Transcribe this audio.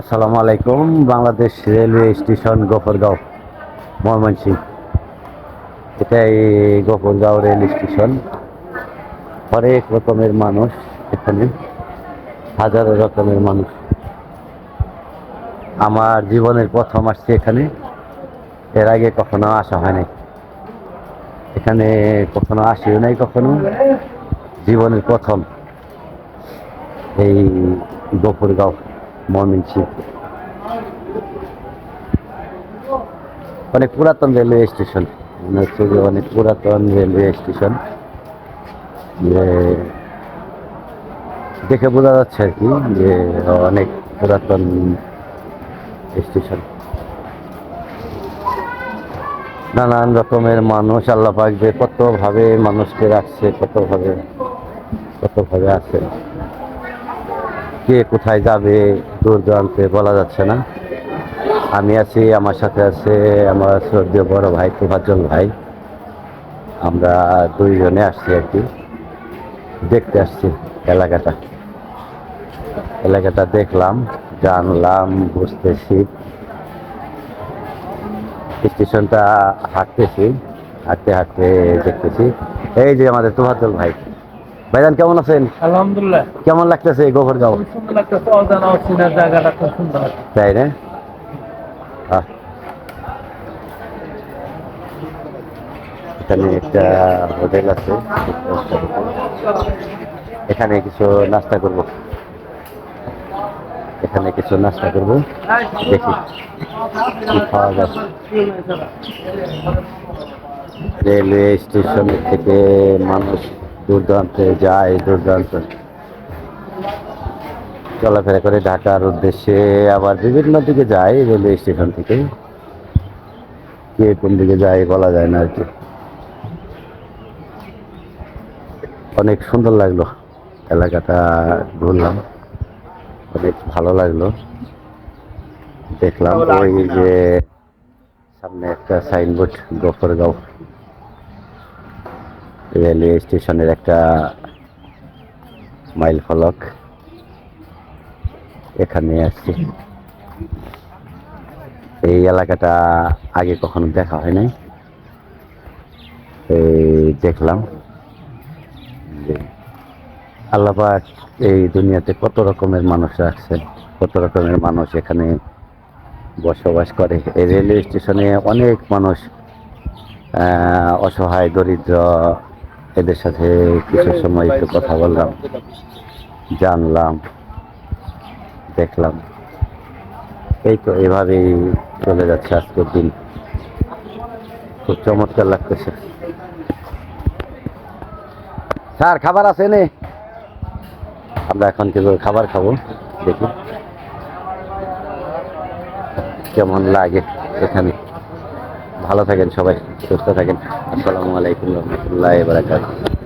আসসালামু আলাইকুম, Bangladesh railway station Gafargaon Mymensingh. এটাই গফরগাঁও রেল স্টেশন। অনেক রকমের মানুষ এখানে, হাজারো রকমের মানুষ। আমার জীবনের প্রথম আসছি এখানে। এর আগে কখনো আসা হয় নাই। এখানে কখনো আসিও নাই কখনো। জীবনের প্রথম এই গফরগাঁও ময়মনসিংহ অনেক পুরাতন রেলওয়ে স্টেশন। মনে হচ্ছে যে অনেক পুরাতন রেলওয়ে স্টেশন। যে দেখে বোঝা যাচ্ছে আর কি যে অনেক পুরাতন স্টেশন। নানান রকমের মানুষ আল্লাহ পাক যে কতভাবে মানুষকে রাখছে, কতভাবে কতভাবে আছে। কে কোথায় যাবে দূর দূরান্তে বলা যাচ্ছে না। আমি আছি, আমার সাথে আছে আমার শ্রদ্ধেয় বড় ভাই তোফাজ্জল ভাই। আমরা দুইজনে আসছি আর কি। দেখতে আসছি এলাকাটা। এলাকাটা দেখলাম, জানলাম, বুঝতেছি। স্টেশনটা হাঁটতেছি, হাঁটতে হাঁটতে দেখতেছি। এই যে আমাদের তোফাজ্জল ভাই। ভাইজান কেমন আছেন? আলহামদুলিল্লাহ। কেমন লাগতেছে গোবরগাঁও? জায়গাটা খুব সুন্দর তাই না? এখানে একটা হোটেল আছে। এখানে কিছু নাস্তা করব। এখানে কিছু নাস্তা করব। দেখি কি খাওয়া রেলওয়ে স্টেশন থেকে মানুষ দূর দূরান্তে যায় দূর দূরান্ত চলাফেরা করে ঢাকার উদ্দেশ্যে আবার বিভিন্ন দিকে যায় রেলওয়ে স্টেশন থেকে। কে কোন দিকে যায় বলা যায় না আর কি। অনেক সুন্দর লাগল এলাকাটা ঘুরলাম। অনেক ভালো লাগল। দেখলাম ওই যে সামনে একটা সাইনবোর্ড, গফরগাঁও। রেলওয়ে স্টেশনের একটা মাইল ফলক এখানে আসছি এই এলাকাটা আগে কখনো দেখা হয় নাই। এই দেখলাম যে আল্লাপাক এই দুনিয়াতে কত রকমের মানুষ রাখছেন কত রকমের মানুষ এখানে বসবাস করে। এই রেলওয়ে স্টেশনে অনেক মানুষ অসহায়, দরিদ্র এদের সাথে কিছু সময় একটু কথা বললাম, জানলাম, দেখলাম। এই তো এভাবেই চলে যাচ্ছে আজকের দিন। খুব চমৎকার লাগতেছে। স্যার, খাবার আছে নে? আমরা এখন কিছু খাবার খাব? দেখি। কেমন লাগে এখানে? ভালো থাকেন সবাই সুস্থ থাকেন। আসসালামু আলাইকুম রহমতুল্লাহ বারাকাতুহু।